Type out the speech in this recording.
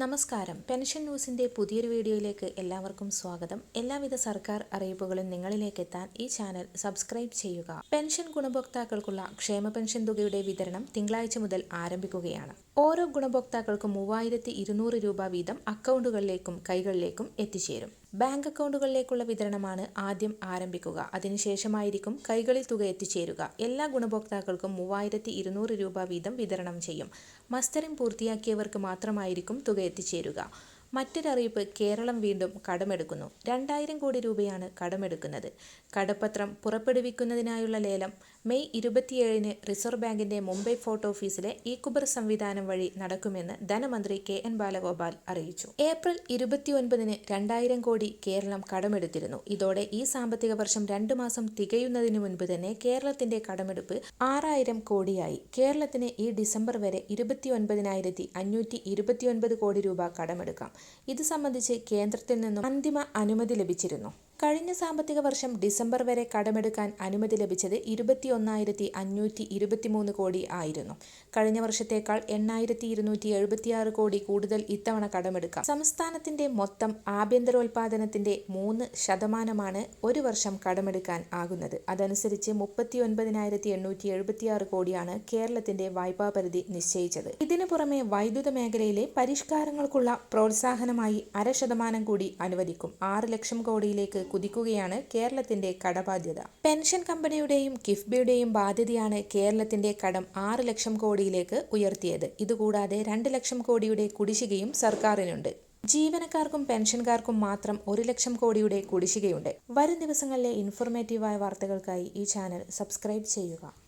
നമസ്കാരം. പെൻഷൻ ന്യൂസിന്റെ പുതിയൊരു വീഡിയോയിലേക്ക് എല്ലാവർക്കും സ്വാഗതം. എല്ലാവിധ സർക്കാർ അറിയിപ്പുകളും നിങ്ങളിലേക്ക് എത്താൻ ഈ ചാനൽ സബ്സ്ക്രൈബ് ചെയ്യുക. പെൻഷൻ ഗുണഭോക്താക്കൾക്കുള്ള ക്ഷേമ പെൻഷൻ തുകയുടെ വിതരണം തിങ്കളാഴ്ച മുതൽ ആരംഭിക്കുകയാണ്. ഓരോ ഗുണഭോക്താക്കൾക്കും മൂവായിരത്തി ഇരുന്നൂറ് രൂപ വീതം അക്കൗണ്ടുകളിലേക്കും കൈകളിലേക്കും എത്തിച്ചേരും. ബാങ്ക് അക്കൗണ്ടുകളിലേക്കുള്ള വിതരണമാണ് ആദ്യം ആരംഭിക്കുക. അതിനുശേഷമായിരിക്കും കൈകളിൽ തുക എത്തിച്ചേരുക. എല്ലാ ഗുണഭോക്താക്കൾക്കും മൂവായിരത്തി ഇരുന്നൂറ് രൂപ വീതം വിതരണം ചെയ്യും. മസ്റ്ററിംഗ് പൂർത്തിയാക്കിയവർക്ക് മാത്രമായിരിക്കും തുക എത്തിച്ചേരുക. മറ്റൊരറിയിപ്പ് കേരളം വീണ്ടും കടമെടുക്കുന്നു. രണ്ടായിരം കോടി രൂപയാണ് കടമെടുക്കുന്നത്. കടപ്പത്രം പുറപ്പെടുവിക്കുന്നതിനായുള്ള ലേലം മെയ് ഇരുപത്തിയേഴിന് റിസർവ് ബാങ്കിന്റെ മുംബൈ ഫോർട്ട് ഓഫീസിലെ ഇ കുബർ സംവിധാനം വഴി നടക്കുമെന്ന് ധനമന്ത്രി കെ എൻ ബാലഗോപാൽ അറിയിച്ചു. ഏപ്രിൽ ഇരുപത്തിയൊൻപതിന് രണ്ടായിരം കോടി കേരളം കടമെടുത്തിരുന്നു. ഇതോടെ ഈ സാമ്പത്തിക വർഷം രണ്ടു മാസം തികയുന്നതിന് മുൻപ് തന്നെ കേരളത്തിന്റെ കടമെടുപ്പ് ആറായിരം കോടിയായി. കേരളത്തിന് ഈ ഡിസംബർ വരെ ഇരുപത്തിയൊൻപതിനായിരത്തി അഞ്ഞൂറ്റി ഇരുപത്തിയൊൻപത് കോടി രൂപ കടമെടുക്കാം. ഇത് സംബന്ധിച്ച് കേന്ദ്രത്തിൽ നിന്നും അന്തിമ അനുമതി ലഭിച്ചിരുന്നു. കഴിഞ്ഞ സാമ്പത്തിക വർഷം ഡിസംബർ വരെ കടമെടുക്കാൻ അനുമതി ലഭിച്ചത് ഇരുപത്തിയൊന്നായിരത്തി അഞ്ഞൂറ്റി ഇരുപത്തിമൂന്ന് കോടി ആയിരുന്നു. കഴിഞ്ഞ വർഷത്തേക്കാൾ എണ്ണായിരത്തി ഇരുന്നൂറ്റി എഴുപത്തിയാറ് കോടി കൂടുതൽ ഇത്തവണ കടമെടുക്കാം. സംസ്ഥാനത്തിന്റെ മൊത്തം ആഭ്യന്തരോൽപാദനത്തിന്റെ മൂന്ന് ശതമാനമാണ് ഒരു വർഷം കടമെടുക്കാൻ ആകുന്നത്. അതനുസരിച്ച് മുപ്പത്തി ഒൻപതിനായിരത്തി എണ്ണൂറ്റി എഴുപത്തിയാറ് കോടിയാണ് കേരളത്തിന്റെ വായ്പാ പരിധി നിശ്ചയിച്ചത്. ഇതിനു പുറമെ വൈദ്യുത മേഖലയിലെ പരിഷ്കാരങ്ങൾക്കുള്ള പ്രോത്സാഹനമായി അര ശതമാനം കൂടി അനുവദിക്കും. ആറ് ലക്ഷം കോടിയിലേക്ക് കുതിക്കുകയാണ് കേരളത്തിന്റെ കടബാധ്യത. പെൻഷൻ കമ്പനിയുടെയും കിഫ്ബിയുടെയും ബാധ്യതയാണ് കേരളത്തിന്റെ കടം ആറ് ലക്ഷം കോടിയിലേക്ക് ഉയർത്തിയത്. ഇതുകൂടാതെ രണ്ട് ലക്ഷം കോടിയുടെ കുടിശ്ശികയും സർക്കാരിനുണ്ട്. ജീവനക്കാർക്കും പെൻഷൻകാർക്കും മാത്രം ഒരു ലക്ഷം കോടിയുടെ കുടിശ്ശികയുണ്ട്. വരും ദിവസങ്ങളിലെ ഇൻഫോർമേറ്റീവായ വാർത്തകൾക്കായി ഈ ചാനൽ സബ്സ്ക്രൈബ് ചെയ്യുക.